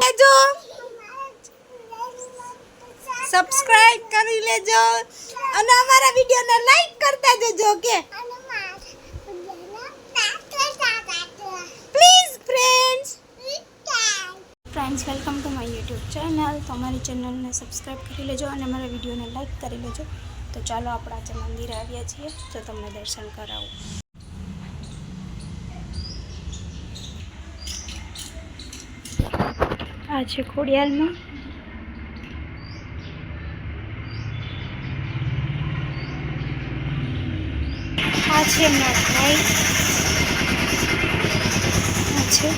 લેજો. સબસ્ક્રાઇબ કરી લેજો. અને અમારા વિડીયોને લાઈક કરતા જજો કે please friends friends welcome to my YouTube channel તો અમારી ચેનલને સબસ્ક્રાઈબ કરી લેજો અને અમારા વિડીયોને લાઈક કરી લેજો. તો ચાલો, આપણે આજે મંદિરે આવ્યા છીએ. તો તમને દર્શન કરાવું. આ છે ખોડિયાલમાં. આ છે મારા ભાઈ. આ છે.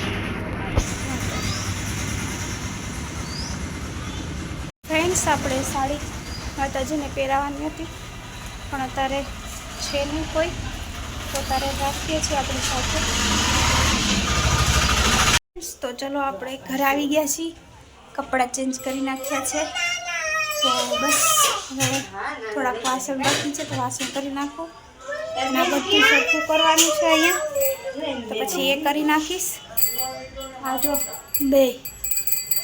ફ્રેન્ડ્સ આપણે સાડી માતાજીને પહેરાવાની હતી, પણ અત્યારે છે નહીં કોઈ. તો તારે રાખીએ છીએ આપણી સાથે. તો ચલો આપણે ઘરે આવી ગયા છીએ. કપડાં ચેન્જ કરી નાખ્યા છે. તો બસ, હવે થોડાક વાસણ બાકી છે, તો વાસણ કરી નાખો. આ બધું સરખું કરવાનું છે અહીંયા. તો પછી એ કરી નાખીશ. આ જો બે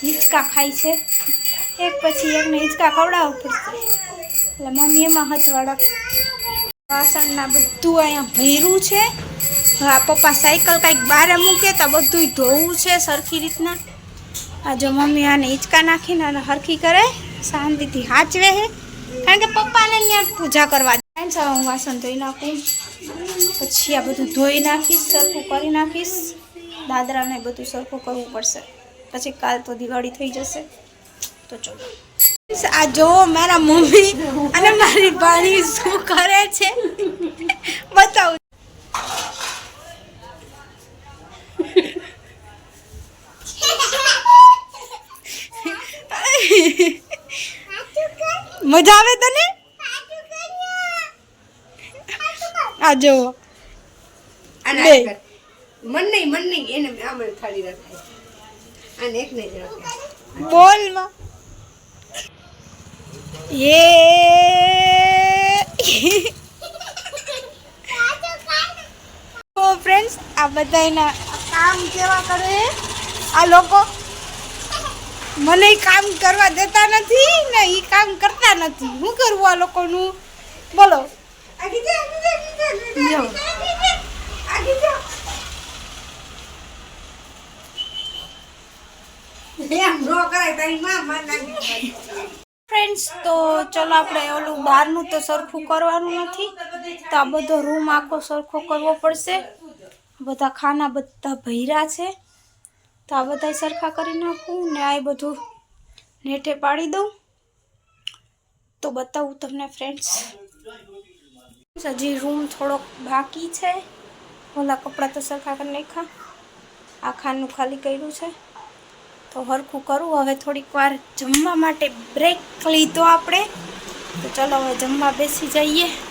હિંચકા ખાય છે. એક પછી એકને હિંચકા ખવડાવવું પડશે. એટલે મમ્મી એમાં હથવાડા વાસણના બધું અહીંયા ભર્યું છે. આ પપ્પા સાયકલ કાંઈક બહાર મૂકે તો બધું ધોવું છે સરખી રીતના. આ જો મમ્મી આને હિંચકા નાખીને અને હરખી કરે, શાંતિથી હાચવે છે કારણ કે પપ્પાને અહીંયા પૂજા કરવા જાય છે હું વાસણ ધોઈ નાખું. પછી આ બધું ધોઈ નાખીશ, સરખું કરી નાખીશ. દાદરાને બધું સરખું કરવું પડશે. પછી કાલ તો દિવાળી થઈ જશે. તો ચલો. આ જોવો મારા મમ્મી અને મારી ભાણી શું કરે છે? બતાવું. મજા આવે તને? આ જો અને બે. મન નહીં મન નહીં એને આમ ખાલી રખાય અને એક નહીં રખાય બોલમાં. એ. તો ફ્રેન્ડ્સ આ બધાયના કામ કેવા કરે? આ લોકો મને કામ કરવા દેતા નથી ને એ કામ કરતા નથી. શું કરવું આ લોકોનું? બોલો. ફ્રેન્ડ્સ તો ચલો આપણે ઓલું બહારનું તો સરખું કરવાનું નથી. તો આ બધો રૂમ આખો સરખો કરવો પડશે. બધા ખાના બધા ભૈરા છે. તો આ બધા સરખા કરી નાખું ને આ બધું નેઠે પાડી દઉં. તો બતાવું તમને ફ્રેન્ડ્સ હજી રૂમ થોડોક બાકી છે. ઓલા કપડાં તો સરખા કરી નાખ્યા. આ ખાનું ખાલી કર્યું છે. તો હરખું કરું. હવે થોડીક વાર જમવા માટે બ્રેક લીધો આપણે. તો ચલો હવે જમવા બેસી જઈએ.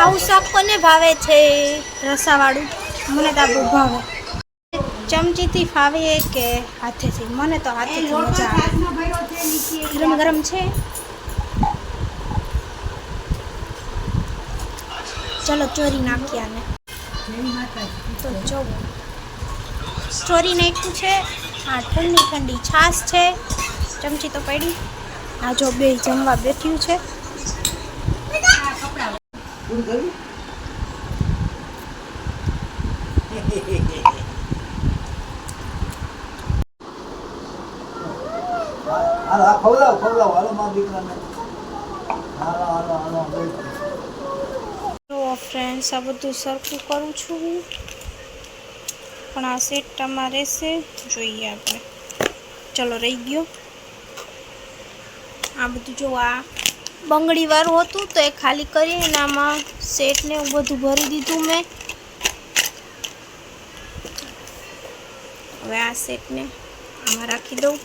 આવું શાક કોને ભાવે છે રસાવાળું? મને તો બહુ ભાવે. ચમચીથી ફાવે કે હાથેથી? મને તો હાથેથી મજા આવે. ગરમ ગરમ છે ચલો ચોરી નાખીએ આને. તો જો ચોરી નાખ્યું છે. આ ઠંડી ઠંડી છાશ છે. ચમચી તો પડી. આ જો બે જમવા બેઠ્યું છે. ખવડાવો ખવડાવો. હાલો મારા દીકરાને. હાલો હાલો હાલો તો ફ્રેન્ડ્સ આ બધું સરખું કરું છું હું. પણ આ સેટમાં રહેશે. જોઈએ આપણે. ચલો રહી ગયો. આ બધું જો આ બંગડી વાળું હતું તો એ ખાલી કરીને આમાં સેટને એવું બધું ભરી દીધું મેં. હવે આ સેટને આમાં રાખી દઉં.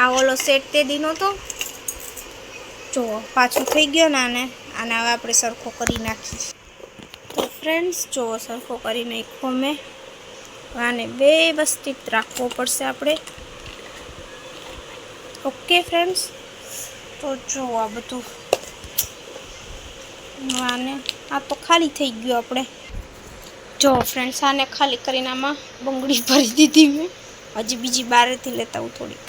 આ ઓલો સેટ તે દીનો તો જો, પાછો થઈ ગયો ને આને. આને હવે આપણે સરખો કરી નાખીએ તો ફ્રેન્ડ્સ જો સરખો કરી નાખ્યો મેં. આને વ્યવસ્થિત રાખવો પડશે આપણે. ઓકે ફ્રેન્ડ્સ તો જો આ બધું આને આ તો ખાલી થઈ ગયું આપણે. જો ફ્રેન્ડ્સ આને ખાલી કરીને આમાં બંગડી ભરી દીધી મેં. હજી બીજી બારેથી લેતા હું થોડીક.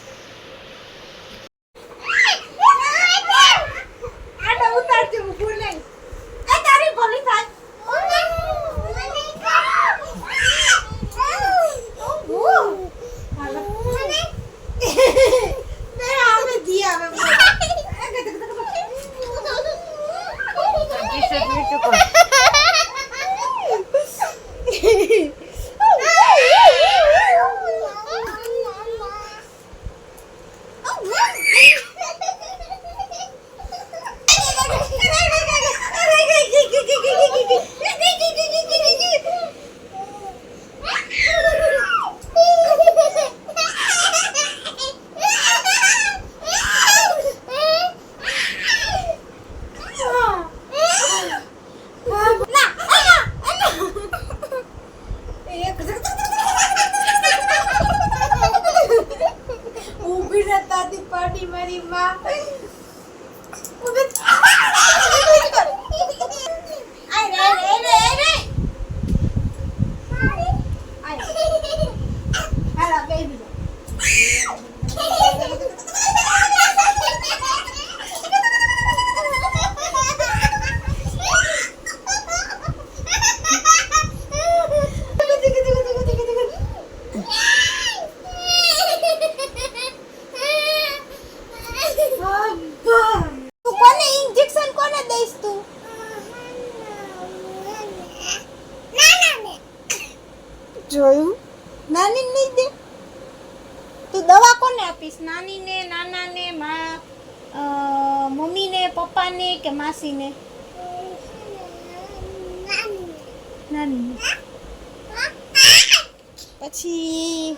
પછી,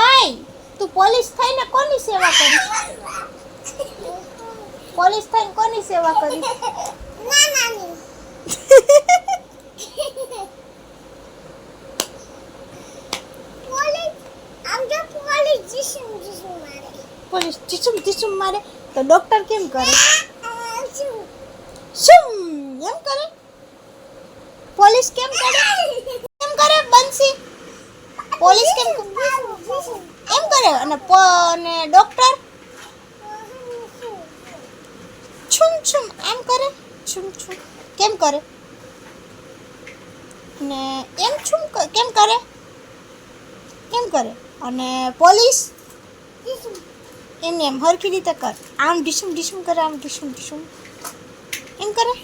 આય, તું પોલીસ થઈને કોની સેવા કરી? પોલીસ થઈને કોની સેવા કરીશ પોલીસ ચીસુમ ચીસુમ મારે. તો ડોક્ટર કેમ કરે? શું એમ કરે? પોલીસ કેમ કરે? કરે પોલીસ કેમ એમ કરે? અને અને ડોક્ટર? છુમ છુમ. એમ કરે? છુમ છુમ. કેમ કરે? ને એમ છુમ કેમ કરે? કેમ કરે? અને પોલીસ? એમને એમ. હરખી રીતે કર. આમ ઢીસુમ ઢીસુમ કરે, આમ ઢીસુમ ઢીસુમ એમ કરે?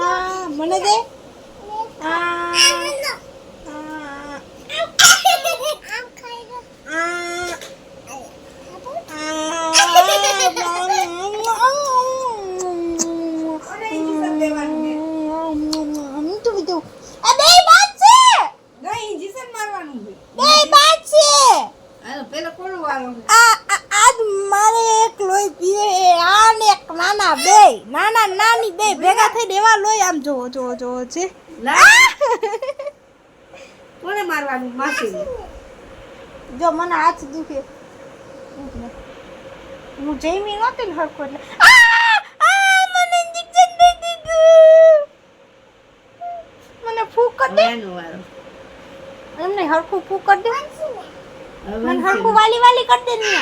આ, મને દે આ, આ, આ, નહીં ઇન્જેક્શન મારવાનું છે હાલો પેલો કોણ વાળો મારે એક લોહી પીવે આ ને એક નાના બે નાના નાની બે ભેગા થઈને એવા લોહી આમ જોવો જોવો જોવો છે કોને મારવાનું માસી જો મને હાથ દુખે. હું જઈમી નહોતી ને હરખું એટલે. આ! આ! મને injection દઈ દીધું. મને ફૂક કરી દે. એમને હરખું ફૂક કરી દે. મને હરખું વાલી વાલી કરી દે ને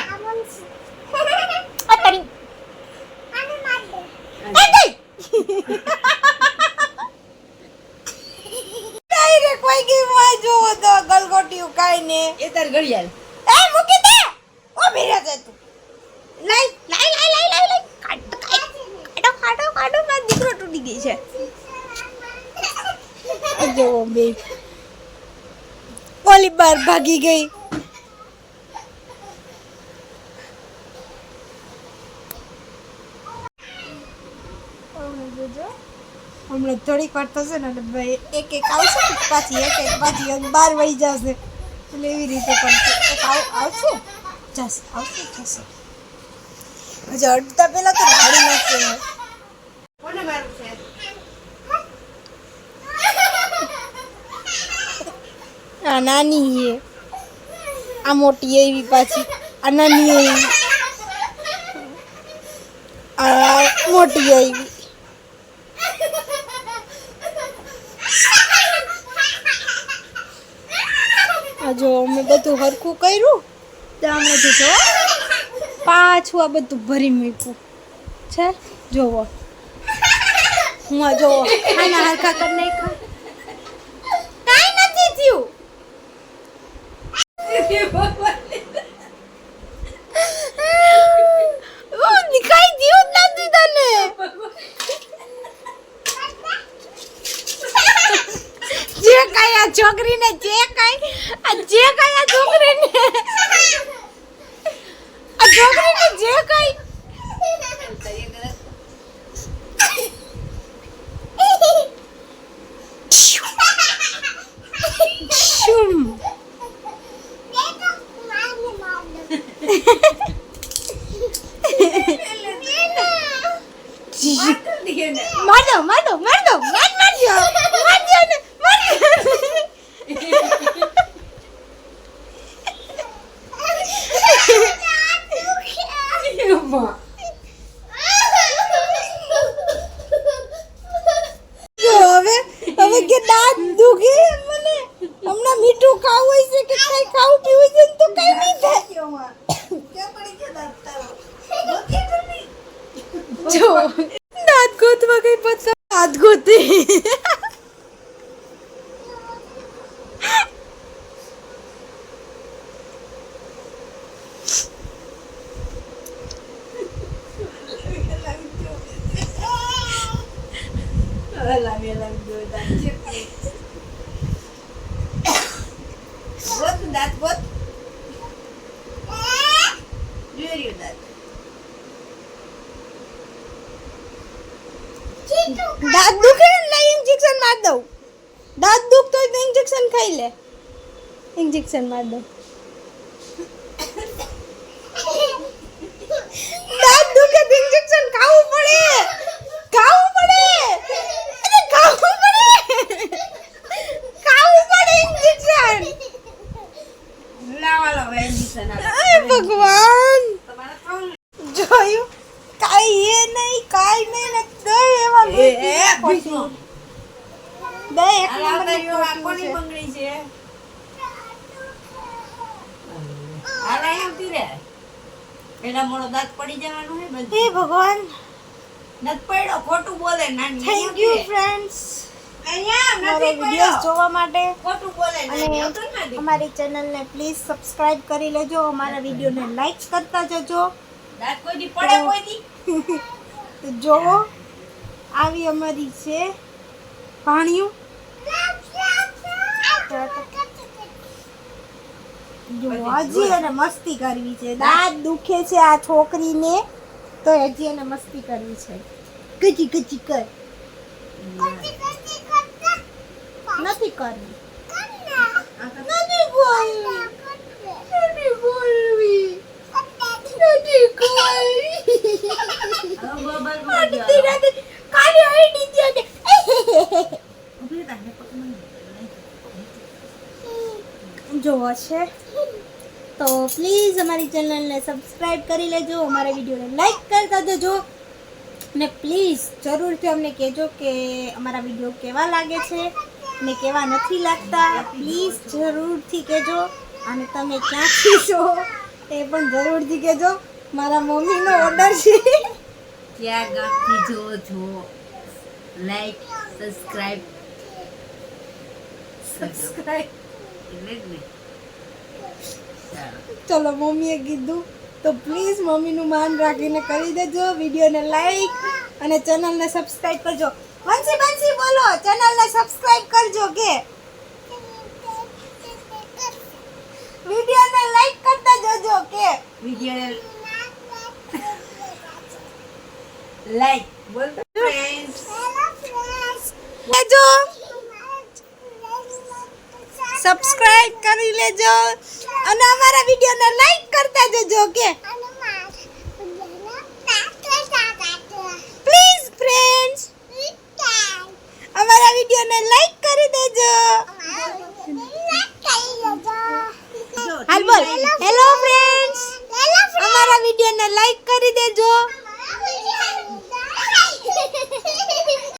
ડાયરેક્ટ કોઈ ગઈ માં જોવો તો ગલગોટિયું કાઈ ને. એ તાર ઘડિયાળ. એ મૂકી દે! ઓ રહે છે તું. લઈ લઈ લઈ લઈ લઈ લઈ. કાઢ કાઢો. કાઢો કાઢો મારો દીકરો તૂટી ગઈ છે. જોવો બે. ઓલી બાર ભાગી ગઈ. હમણાં થોડીક વાર થશે ને એટલે ભાઈ એક એક આવશે ને પાછી એક એક પાછી બાર વહી જશે. એટલે એવી રીતે કરશે એક આવ- આવશે? જશે આવશે જશે હજી અડધા પહેલાં તો ગાડી નાખશે કોને મારું છે? આ નાની એ આ મોટી એવી પાછી. આ નાની એવી. આ મોટી એવી આ જો અમે બધું હરખું કર્યું ત્યાં બધું જો પાછું આ બધું ભરી મૂક્યું. છે? જોવો. હું આ જોવો. આના હરખા કરી નાખ્યા. કાંઈ નથી થયું હું દિખાઈ દ્યું જ નથી તને જે કાંઈ આ છોકરીને જે કાંઈ જે કાંઈ આ છોકરીને આ છોકરીને જે કાંઈ શું માર દો માર દો માર દો માર માર દો માર દો ને માર દો જો હવે હવે કે દાંત દુખે મને હમણાં મીઠું ખાવું હોય છે કે કઈ ખાવું પીવું છે ને તો કઈ નહીં થાય જો દાંત ગોતવા કઈ પત્તા દાંત ગોતે ગોત દાંત ગોત જોઈ રહ્યું દાંત દાંત દુખે ને લઈ ઇન્જેક્શન માર દઉં દાંત દુખતો હોય તો ઇન્જેક્શન ખાઈ લે ઇન્જેક્શન માર દઉં દાંત દુખે તો ઇન્જેક્શન ખાવું પડે ખાવું ભગવાન! ને? જોયું? કાઈ એ નહીં કાઈ નહીં ને દે એવા એ, એ, ભીષ્મ. દે એક આ લાવતા નંબરની રહ્યો, આ ખોટું કોની છે. બંગડી છે? આ લઈ આવતી રે. પેલા મોડો દાંત પડી જવાનું હે હે ભગવાન! નથી પડ્યો ખોટું બોલે નાની થેન્ક યુ ફ્રેન્ડ્સ અહીંયા મારો નથી જોવા માટે. અને અમારી ચેનલને પ્લીઝ સબસ્ક્રાઇબ કરી લેજો. અમારા વિડીયોને લાઈક કરતા જજો. તો જોવો આવી અમારી છે પાણીયું જો હજી એને મસ્તી કરવી છે. દાંત દુખે છે આ છોકરીને તો હજી એને મસ્તી કરવી છે. કચી કચી કર. નથી કરવી. નથી બોલવી નથી બોલવી નથી કરવી. કાલે આઈડી દે દે જોવો છે તો પ્લીઝ અમારી ચેનલને સબસ્ક્રાઈબ કરી લેજો અમારા વિડીયોને લાઈક કરતા દેજો ને પ્લીઝ જરૂરથી અમને કહેજો કે અમારા વીડિયો કેવા લાગે છે. ને કેવા નથી લાગતા પ્લીઝ જરૂરથી કહેજો અને તમે ક્યાંથી છો એ પણ જરૂરથી કહેજો. મારા મમ્મીનો ઓર્ડર છે. ક્યાં ગામથી જો જો લાઈક સબસ્ક્રાઇબ સબસ્ક્રાઇબ ચલો. મમ્મીએ કીધું. તો પ્લીઝ મમ્મીનું માન રાખીને કરી દેજો વિડીયોને લાઈક અને ચેનલને સબસ્ક્રાઇબ કરજો. બંસી બંસી બોલો. ચેનલને સબસ્ક્રાઇબ કરજો કે. વિડીયોને લાઈક કરતા જજો કે. વીડિયો લાઈક બોલ ફ્રેન્ડ્સ સબસ્ક્રાઇબ કરી લેજો. અને અમારા વિડીયોને લાઈક કરતા જજો કે. પ્લીઝ ફ્રેન્ડ્સ અમારા વિડીયોને લાઈક કરી દેજો. હાલ બોલ. હેલો ફ્રેન્ડ્સ અમારા વિડીયોને લાઈક કરી દેજો.